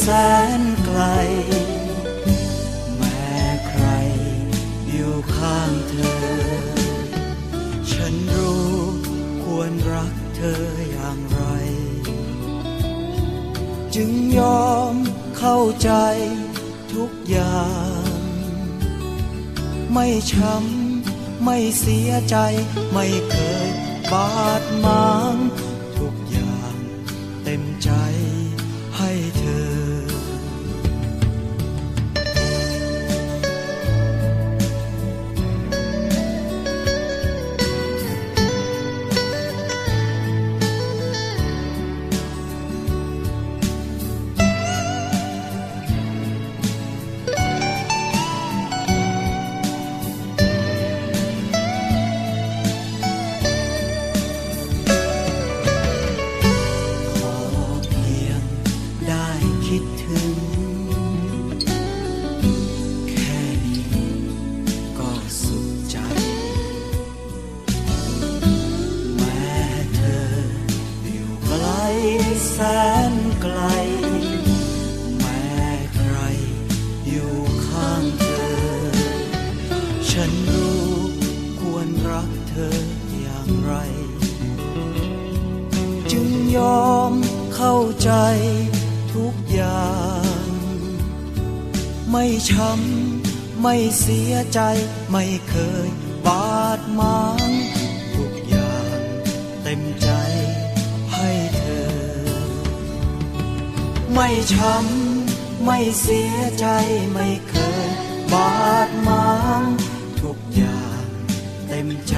แสนไกล แม้ใครอยู่ข้างเธอ ฉันรู้ควรรักเธออย่างไร จึงยอมเข้าใจทุกอย่าง ไม่ช้ำไม่เสียใจไม่เคยบาดหมางทุกอย่างเต็มใจให้เธอ แสนไกล แม้ใครอยู่ข้างเธอ ฉันรู้ควรรักเธออย่างไร จึงยอมเข้าใจทุกอย่าง ไม่ช้ำไม่เสียใจไม่เคยบาดหมาง ไม่ช้ำไม่เสียใจไม่เคยบาดหมางทุกอย่างเต็มใจ